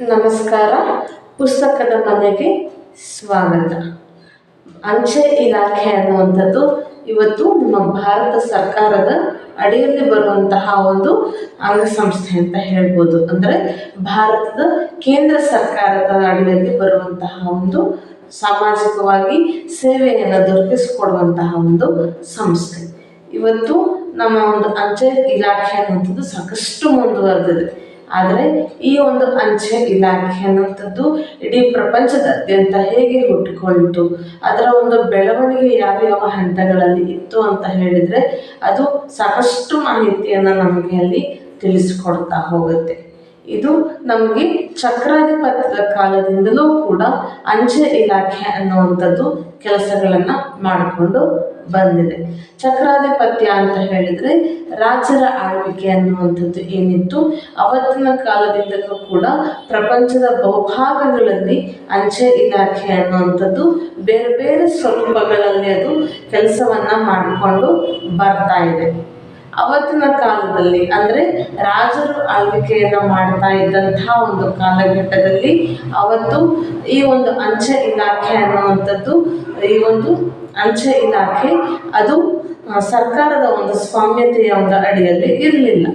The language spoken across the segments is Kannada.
ನಮಸ್ಕಾರ. ಪುಸ್ತಕದ ಮನೆಗೆ ಸ್ವಾಗತ. ಅಂಚೆ ಇಲಾಖೆ ಅನ್ನುವಂಥದ್ದು ಇವತ್ತು ನಮ್ಮ ಭಾರತ ಸರ್ಕಾರದ ಅಡಿಯಲ್ಲಿ ಬರುವಂತಹ ಒಂದು ಅಂಗಸಂಸ್ಥೆ ಅಂತ ಹೇಳ್ಬೋದು. ಅಂದರೆ ಭಾರತದ ಕೇಂದ್ರ ಸರ್ಕಾರದ ಅಡಿಯಲ್ಲಿ ಬರುವಂತಹ ಒಂದು ಸಾಮಾಜಿಕವಾಗಿ ಸೇವೆಯನ್ನು ದೊರಕಿಸಿಕೊಡುವಂತಹ ಒಂದು ಸಂಸ್ಥೆ. ಇವತ್ತು ನಮ್ಮ ಒಂದು ಅಂಚೆ ಇಲಾಖೆ ಅನ್ನುವಂಥದ್ದು ಸಾಕಷ್ಟು ಮುಂದುವರೆದಿದೆ. ಆದರೆ ಈ ಒಂದು ಅಂಚೆ ಇಲಾಖೆ ಅನ್ನುವಂಥದ್ದು ಇಡೀ ಪ್ರಪಂಚದಾದ್ಯಂತ ಹೇಗೆ ಹುಟ್ಟಿಕೊಳ್ತು ಅದರ ಒಂದು ಬೆಳವಣಿಗೆ ಯಾವ ಯಾವ ಹಂತಗಳಲ್ಲಿ ಇತ್ತು ಅಂತ ಹೇಳಿದರೆ ಅದು ಸಾಕಷ್ಟು ಮಾಹಿತಿಯನ್ನು ನಮಗೆ ಅಲ್ಲಿ ತಿಳಿಸಿಕೊಡ್ತಾ ಹೋಗುತ್ತೆ. ಇದು ನಮಗೆ ಚಕ್ರಾಧಿಪತ್ಯದ ಕಾಲದಿಂದಲೂ ಕೂಡ ಅಂಚೆ ಇಲಾಖೆ ಅನ್ನುವಂಥದ್ದು ಕೆಲಸಗಳನ್ನು ಮಾಡಿಕೊಂಡು ಬಂದಿದೆ. ಚಕ್ರಾಧಿಪತ್ಯ ಅಂತ ಹೇಳಿದರೆ ರಾಜರ ಆಳ್ವಿಕೆ ಅನ್ನುವಂಥದ್ದು ಏನಿತ್ತು, ಅವತ್ತಿನ ಕಾಲದಿಂದಲೂ ಕೂಡ ಪ್ರಪಂಚದ ಬಹುಭಾಗಗಳಲ್ಲಿ ಅಂಚೆ ಇಲಾಖೆ ಅನ್ನುವಂಥದ್ದು ಬೇರೆ ಬೇರೆ ಸ್ವರೂಪಗಳಲ್ಲಿ ಅದು ಕೆಲಸವನ್ನು ಮಾಡಿಕೊಂಡು ಬರ್ತಾ ಇದೆ. ಅವತ್ತಿನ ಕಾಲದಲ್ಲಿ, ಅಂದರೆ ರಾಜರು ಆಳ್ವಿಕೆಯನ್ನು ಮಾಡ್ತಾ ಇದ್ದಂತಹ ಒಂದು ಕಾಲಘಟ್ಟದಲ್ಲಿ ಅವತ್ತು ಈ ಒಂದು ಅಂಚೆ ಇಲಾಖೆ ಅನ್ನುವಂಥದ್ದು, ಈ ಒಂದು ಅಂಚೆ ಇಲಾಖೆ ಅದು ಸರ್ಕಾರದ ಒಂದು ಸ್ವಾಮ್ಯತೆಯ ಒಂದು ಅಡಿಯಲ್ಲಿ ಇರಲಿಲ್ಲ.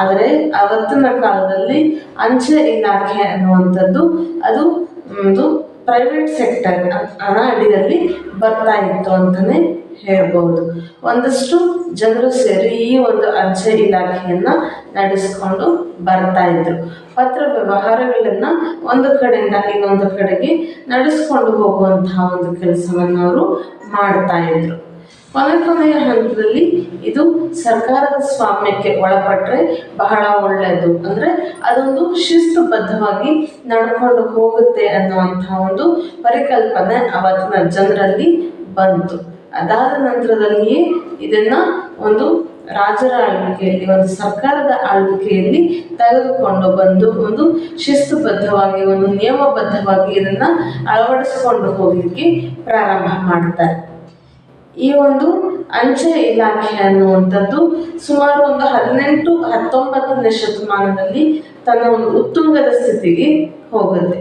ಆದರೆ ಅವತ್ತಿನ ಕಾಲದಲ್ಲಿ ಅಂಚೆ ಇಲಾಖೆ ಅನ್ನುವಂಥದ್ದು ಅದು ಒಂದು ಪ್ರೈವೇಟ್ ಸೆಕ್ಟರ್ ಅಡಿಯಲ್ಲಿ ಬರ್ತಾ ಇತ್ತು ಅಂತಲೇ ಹೇಳ್ಬೋದು ಒಂದಷ್ಟು ಜನರು ಸೇರಿ ಈ ಒಂದು ಅಂಚೆ ಇಲಾಖೆಯನ್ನ ನಡೆಸಿಕೊಂಡು ಬರ್ತಾ ಇದ್ರು. ಪತ್ರ ವ್ಯವಹಾರಗಳನ್ನ ಒಂದು ಕಡೆಯಿಂದ ಇನ್ನೊಂದು ಕಡೆಗೆ ನಡೆಸ್ಕೊಂಡು ಹೋಗುವಂತಹ ಒಂದು ಕೆಲಸವನ್ನು ಅವರು ಮಾಡ್ತಾ ಇದ್ರು. ಕೊನೆ ಕೊನೆಯ ಹಂತದಲ್ಲಿ ಇದು ಸರ್ಕಾರದ ಸ್ವಾಮ್ಯಕ್ಕೆ ಒಳಪಟ್ಟರೆ ಬಹಳ ಒಳ್ಳೆಯದು ಅಂದರೆ ಅದೊಂದು ಶಿಸ್ತುಬದ್ಧವಾಗಿ ನಡ್ಕೊಂಡು ಹೋಗುತ್ತೆ ಅನ್ನುವಂಥ ಒಂದು ಪರಿಕಲ್ಪನೆ ಅವತ್ತಿನ ಜನರಲ್ಲಿ ಬಂತು. ಅದಾದ ನಂತರದಲ್ಲಿಯೇ ಇದನ್ನ ಒಂದು ರಾಜರ ಆಳ್ವಿಕೆಯಲ್ಲಿ, ಒಂದು ಸರ್ಕಾರದ ಆಳ್ವಿಕೆಯಲ್ಲಿ ತೆಗೆದುಕೊಂಡು ಬಂದು ಒಂದು ಶಿಸ್ತುಬದ್ಧವಾಗಿ, ಒಂದು ನಿಯಮಬದ್ಧವಾಗಿ ಇದನ್ನ ಅಳವಡಿಸಿಕೊಂಡು ಹೋಗಲಿಕ್ಕೆ ಪ್ರಾರಂಭ ಮಾಡುತ್ತಾರೆ ಈ ಒಂದು ಅಂಚೆ ಇಲಾಖೆ ಅನ್ನುವಂಥದ್ದು ಸುಮಾರು ಒಂದು ಹದಿನೆಂಟು ಹತ್ತೊಂಬತ್ತನೇ ಶತಮಾನದಲ್ಲಿ ತನ್ನ ಒಂದು ಉತ್ತುಂಗದ ಸ್ಥಿತಿಗೆ ಹೋಗುತ್ತೆ.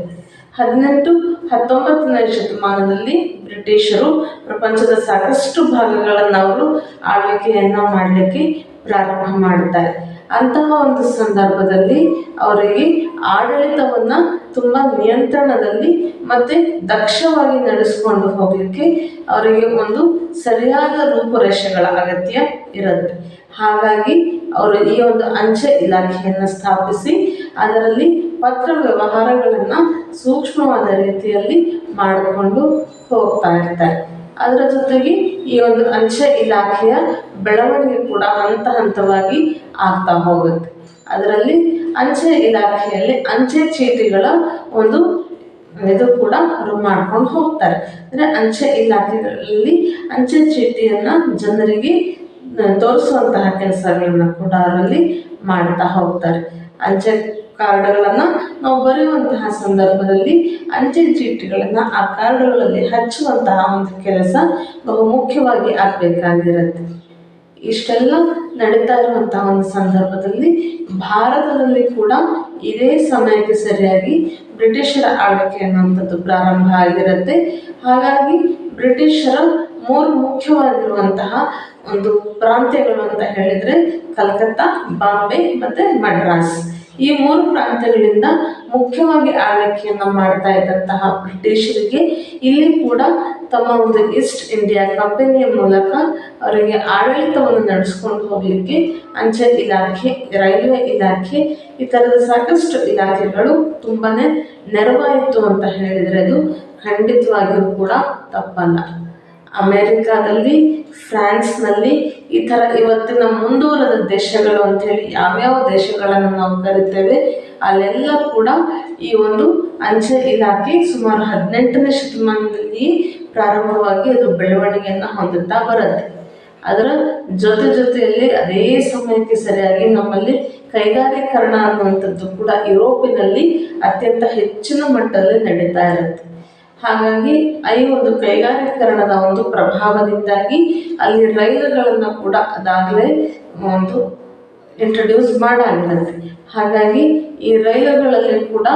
ಹದಿನೆಂಟು ಹತ್ತೊಂಬತ್ತನೇ ಶತಮಾನದಲ್ಲಿ ಬ್ರಿಟಿಷರು ಪ್ರಪಂಚದ ಸಾಕಷ್ಟು ಭಾಗಗಳನ್ನು ಅವರು ಆಳ್ವಿಕೆಯನ್ನು ಮಾಡಲಿಕ್ಕೆ ಪ್ರಾರಂಭ ಮಾಡ್ತಾರೆ ಅಂತಹ ಒಂದು ಸಂದರ್ಭದಲ್ಲಿ ಅವರಿಗೆ ಆಡಳಿತವನ್ನು ತುಂಬ ನಿಯಂತ್ರಣದಲ್ಲಿ ಮತ್ತು ದಕ್ಷವಾಗಿ ನಡೆಸಿಕೊಂಡು ಹೋಗಲಿಕ್ಕೆ ಅವರಿಗೆ ಒಂದು ಸರಿಯಾದ ರೂಪುರೇಷೆಗಳ ಅಗತ್ಯ ಇರುತ್ತೆ. ಹಾಗಾಗಿ ಅವರು ಈ ಒಂದು ಅಂಚೆ ಇಲಾಖೆಯನ್ನು ಸ್ಥಾಪಿಸಿ ಅದರಲ್ಲಿ ಪತ್ರ ವ್ಯವಹಾರಗಳನ್ನು ಸೂಕ್ಷ್ಮವಾದ ರೀತಿಯಲ್ಲಿ ಮಾಡಿಕೊಂಡು ಹೋಗ್ತಾ ಇರ್ತಾರೆ. ಅದರ ಜೊತೆಗೆ ಈ ಒಂದು ಅಂಚೆ ಇಲಾಖೆಯ ಬೆಳವಣಿಗೆ ಕೂಡ ಹಂತ ಹಂತವಾಗಿ ಆಗ್ತಾ ಹೋಗುತ್ತೆ. ಅದರಲ್ಲಿ ಅಂಚೆ ಇಲಾಖೆಯಲ್ಲಿ ಅಂಚೆ ಚೀಟಿಗಳ ಒಂದು ಇದು ಕೂಡ ಅವರು ಮಾಡ್ಕೊಂಡು ಹೋಗ್ತಾರೆ. ಅಂದರೆ ಅಂಚೆ ಇಲಾಖೆಗಳಲ್ಲಿ ಅಂಚೆ ಚೀಟಿಯನ್ನು ಜನರಿಗೆ ತೋರಿಸುವಂತಹ ಕೆಲಸಗಳನ್ನ ಕೂಡ ಅವರಲ್ಲಿ ಮಾಡ್ತಾ ಹೋಗ್ತಾರೆ. ಅಂಚೆ ಕಾರ್ಡ್ಗಳನ್ನು ನಾವು ಬರೆಯುವಂತಹ ಸಂದರ್ಭದಲ್ಲಿ ಅಂಚೆ ಚೀಟಿಗಳನ್ನು ಆ ಕಾರ್ಡ್ಗಳಲ್ಲಿ ಹಚ್ಚುವಂತಹ ಒಂದು ಕೆಲಸ ಬಹು ಮುಖ್ಯವಾಗಿ ಆಗಬೇಕಾಗಿರುತ್ತೆ. ಇಷ್ಟೆಲ್ಲ ನಡೀತಾ ಇರುವಂತಹ ಒಂದು ಸಂದರ್ಭದಲ್ಲಿ ಭಾರತದಲ್ಲಿ ಕೂಡ ಇದೇ ಸಮಯಕ್ಕೆ ಸರಿಯಾಗಿ ಬ್ರಿಟಿಷರ ಆಳ್ವಿಕೆ ಅನ್ನುವಂಥದ್ದು ಪ್ರಾರಂಭ ಆಗಿರುತ್ತೆ. ಹಾಗಾಗಿ ಬ್ರಿಟಿಷರ ಮೂರು ಮುಖ್ಯವಾಗಿರುವಂತಹ ಒಂದು ಪ್ರಾಂತ್ಯಗಳು ಅಂತ ಹೇಳಿದ್ರೆ ಕಲ್ಕತ್ತಾ, ಬಾಂಬೆ ಮತ್ತು ಮಡ್ರಾಸ್. ಈ ಮೂರು ಪ್ರಾಂತ್ಯಗಳಿಂದ ಮುಖ್ಯವಾಗಿ ಆಳ್ವಿಕೆಯನ್ನು ಮಾಡ್ತಾ ಇದ್ದಂತಹ ಬ್ರಿಟಿಷರಿಗೆ ಇಲ್ಲಿ ಕೂಡ ತಮ್ಮ ಒಂದು ಈಸ್ಟ್ ಇಂಡಿಯಾ ಕಂಪನಿಯ ಮೂಲಕ ಅವರಿಗೆ ಆಡಳಿತವನ್ನು ನಡೆಸ್ಕೊಂಡು ಹೋಗಲಿಕ್ಕೆ ಅಂಚೆ ಇಲಾಖೆ, ರೈಲ್ವೆ ಇಲಾಖೆ ಈ ಥರದ ಸಾಕಷ್ಟು ಇಲಾಖೆಗಳು ತುಂಬಾ ನೆರವಾಯಿತು ಅಂತ ಹೇಳಿದರೆ ಅದು ಖಂಡಿತವಾಗಿಯೂ ಕೂಡ ತಪ್ಪಲ್ಲ. ಅಮೇರಿಕಾದಲ್ಲಿ, ಫ್ರಾನ್ಸ್ನಲ್ಲಿ ಈ ಥರ ಇವತ್ತಿನ ಮುಂದುವರೆದ ದೇಶಗಳು ಅಂಥೇಳಿ ಯಾವ್ಯಾವ ದೇಶಗಳನ್ನು ನಾವು ಕರಿತೇವೆ, ಅಲ್ಲೆಲ್ಲ ಕೂಡ ಈ ಒಂದು ಅಂಚೆ ಇಲಾಖೆ ಸುಮಾರು ಹದಿನೆಂಟನೇ ಶತಮಾನದಲ್ಲಿ ಪ್ರಾರಂಭವಾಗಿ ಅದು ಬೆಳವಣಿಗೆಯನ್ನು ಹೊಂದುತ್ತಾ ಬರುತ್ತೆ. ಅದರ ಜೊತೆ ಜೊತೆಯಲ್ಲಿ ಅದೇ ಸಮಯಕ್ಕೆ ಸರಿಯಾಗಿ ನಮ್ಮಲ್ಲಿ ಕೈಗಾರೀಕರಣ ಅನ್ನುವಂಥದ್ದು ಕೂಡ ಯುರೋಪಿನಲ್ಲಿ ಅತ್ಯಂತ ಹೆಚ್ಚಿನ ಮಟ್ಟದಲ್ಲಿ ನಡೀತಾ ಇರುತ್ತೆ. ಹಾಗಾಗಿ ಈ ಒಂದು ಕೈಗಾರೀಕರಣದ ಒಂದು ಪ್ರಭಾವದಿಂದಾಗಿ ಅಲ್ಲಿ ರೈಲುಗಳನ್ನು ಕೂಡ ಅದಾಗಲೇ ಒಂದು ಇಂಟ್ರಡ್ಯೂಸ್ ಮಾಡಾಗಿರುತ್ತೆ. ಹಾಗಾಗಿ ಈ ರೈಲುಗಳಲ್ಲಿ ಕೂಡ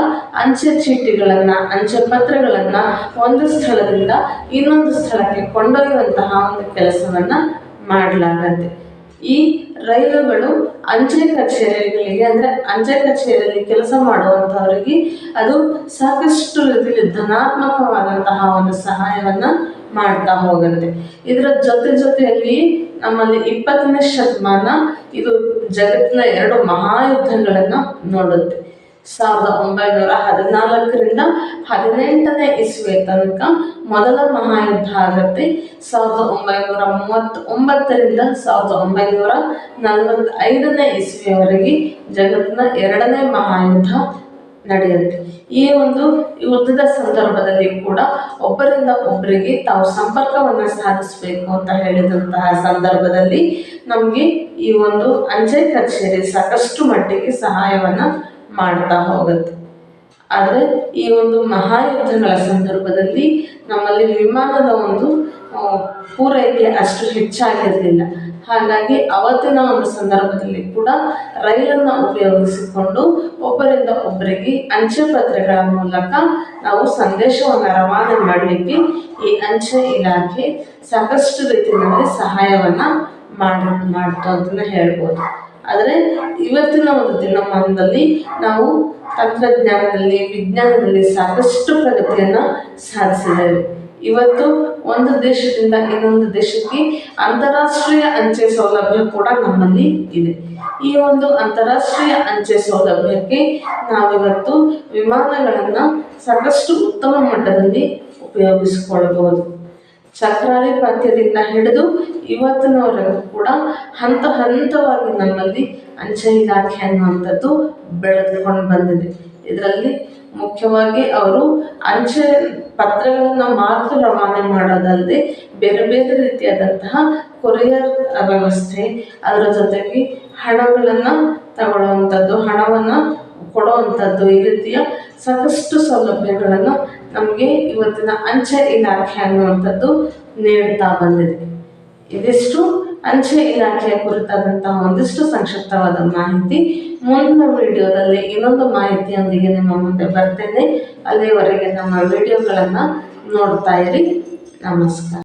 ಅಂಚೆ ಚೀಟಿಗಳನ್ನು, ಅಂಚೆ ಪತ್ರಗಳನ್ನು ಒಂದು ಸ್ಥಳದಿಂದ ಇನ್ನೊಂದು ಸ್ಥಳಕ್ಕೆ ಕೊಂಡೊಯ್ಯುವಂತಹ ಒಂದು ಕೆಲಸವನ್ನು ಮಾಡಲಾಗತ್ತೆ. ಈ ರೈಲುಗಳು ಅಂಚೆ ಕಚೇರಿಗಳಿಗೆ, ಅಂದರೆ ಅಂಚೆ ಕಚೇರಿಯಲ್ಲಿ ಕೆಲಸ ಮಾಡುವಂತವರಿಗೆ ಅದು ಸಾಕಷ್ಟು ರೀತಿಯಲ್ಲಿ ಧನಾತ್ಮಕವಾದಂತಹ ಒಂದು ಸಹಾಯವನ್ನು ಮಾಡ್ತಾ ಹೋಗುತ್ತೆ. ಇದರ ಜೊತೆ ಜೊತೆಯಲ್ಲಿ ನಮ್ಮಲ್ಲಿ ಇಪ್ಪತ್ತನೇ ಶತಮಾನ ಇದು ಜಗತ್ತಿನ ಎರಡು ಮಹಾಯುದ್ಧಗಳನ್ನು ನೋಡುತ್ತೆ. ಸಾವಿರದ ಒಂಬೈನೂರ ಹದಿನಾಲ್ಕರಿಂದ ಹದಿನೆಂಟನೇ ಇಸ್ವಿಯ ತನಕ ಮೊದಲ ಮಹಾಯುದ್ಧ ಆಗತ್ತೆ ಸಾವಿರದ ಒಂಬೈನೂರ ಮೂವತ್ತ್ ಒಂಬತ್ತರಿಂದ ಸಾವಿರದ ಒಂಬೈನೂರ ನಲವತ್ತೈದನೇ ಇಸ್ವಿಯವರೆಗೆ ಜಗತ್ತಿನ ಎರಡನೇ ಮಹಾಯುದ್ಧ ನಡೆಯುತ್ತೆ. ಈ ಒಂದು ಯುದ್ಧದ ಸಂದರ್ಭದಲ್ಲಿ ಕೂಡ ಒಬ್ಬರಿಂದ ಒಬ್ಬರಿಗೆ ತಾವು ಸಂಪರ್ಕವನ್ನು ಸಾಧಿಸಬೇಕು ಅಂತ ಹೇಳಿದಂತಹ ಸಂದರ್ಭದಲ್ಲಿ ನಮಗೆ ಈ ಒಂದು ಅಂಚೆ ಕಚೇರಿ ಸಾಕಷ್ಟು ಮಟ್ಟಿಗೆ ಸಹಾಯವನ್ನು ಮಾಡ್ತಾ ಹೋಗುತ್ತೆ. ಆದರೆ ಈ ಒಂದು ಮಹಾಯುದ್ಧಗಳ ಸಂದರ್ಭದಲ್ಲಿ ನಮ್ಮಲ್ಲಿ ವಿಮಾನದ ಒಂದು ಪೂರೈಕೆ ಅಷ್ಟು ಹೆಚ್ಚಾಗಿರಲಿಲ್ಲ. ಹಾಗಾಗಿ ಅವತ್ತಿನ ಒಂದು ಸಂದರ್ಭದಲ್ಲಿ ಕೂಡ ರೈಲನ್ನು ಉಪಯೋಗಿಸಿಕೊಂಡು ಒಬ್ಬರಿಂದ ಒಬ್ಬರಿಗೆ ಅಂಚೆ ಪತ್ರಗಳ ಮೂಲಕ ನಾವು ಸಂದೇಶವನ್ನು ರವಾನೆ ಮಾಡಲಿಕ್ಕೆ ಈ ಅಂಚೆ ಇಲಾಖೆ ಸಾಕಷ್ಟು ರೀತಿಯಲ್ಲಿ ಸಹಾಯವನ್ನು ಮಾಡಿ ಮಾಡ್ತು ಅಂತಲೇ ಹೇಳ್ಬೋದು. ಆದರೆ ಇವತ್ತಿನ ಒಂದು ದಿನಮಾನದಲ್ಲಿ ನಾವು ತಂತ್ರಜ್ಞಾನದಲ್ಲಿ, ವಿಜ್ಞಾನದಲ್ಲಿ ಸಾಕಷ್ಟು ಪ್ರಗತಿಯನ್ನು ಸಾಧಿಸಿದ್ದೇವೆ. ಇವತ್ತು ಒಂದು ದೇಶದಿಂದ ಇನ್ನೊಂದು ದೇಶಕ್ಕೆ ಅಂತಾರಾಷ್ಟ್ರೀಯ ಅಂಚೆ ಸೌಲಭ್ಯ ಕೂಡ ನಮ್ಮಲ್ಲಿ ಇದೆ. ಈ ಒಂದು ಅಂತಾರಾಷ್ಟ್ರೀಯ ಅಂಚೆ ಸೌಲಭ್ಯಕ್ಕೆ ನಾವಿವತ್ತು ವಿಮಾನಗಳನ್ನು ಸಾಕಷ್ಟು ಉತ್ತಮ ಮಟ್ಟದಲ್ಲಿ ಉಪಯೋಗಿಸಿಕೊಳ್ಳಬಹುದು. ಸಕ್ರಾರಿ ಪಂತ್ಯದಿಂದ ಹಿಡಿದು ಇವತ್ತಿನವರೆಗೂ ಕೂಡ ಹಂತ ಹಂತವಾಗಿ ನಮ್ಮಲ್ಲಿ ಅಂಚೆ ಇಲಾಖೆ ಅನ್ನುವಂಥದ್ದು ಬೆಳೆದುಕೊಂಡು ಬಂದಿದೆ. ಇದರಲ್ಲಿ ಮುಖ್ಯವಾಗಿ ಅವರು ಅಂಚೆ ಪತ್ರಗಳನ್ನು ಮಾತ್ರ ರವಾನೆ ಮಾಡೋದಲ್ಲದೆ ಬೇರೆ ಬೇರೆ ರೀತಿಯಾದಂತಹ ಕೊರಿಯರ್ ವ್ಯವಸ್ಥೆ, ಅದರ ಜೊತೆಗೆ ಹಣಗಳನ್ನು ತಗೊಳ್ಳುವಂಥದ್ದು, ಹಣವನ್ನು ಕೊಡುವಂಥದ್ದು ಈ ರೀತಿಯ ಸಾಕಷ್ಟು ಸೌಲಭ್ಯಗಳನ್ನು ನಮಗೆ ಇವತ್ತಿನ ಅಂಚೆ ಇಲಾಖೆ ಅನ್ನುವಂಥದ್ದು ನೀಡ್ತಾ ಬಂದಿದೆ. ಇದಿಷ್ಟು ಅಂಚೆ ಇಲಾಖೆಯ ಕುರಿತಾದಂತಹ ಒಂದಿಷ್ಟು ಸಂಕ್ಷಿಪ್ತವಾದ ಮಾಹಿತಿ. ಮುಂದಿನ ವಿಡಿಯೋದಲ್ಲಿ ಇನ್ನೊಂದು ಮಾಹಿತಿಯೊಂದಿಗೆ ನಿಮ್ಮ ಮುಂದೆ ಬರ್ತೇನೆ. ಅಲ್ಲಿವರೆಗೆ ನಮ್ಮ ವಿಡಿಯೋಗಳನ್ನು ನೋಡ್ತಾ ಇರಿ. ನಮಸ್ಕಾರ.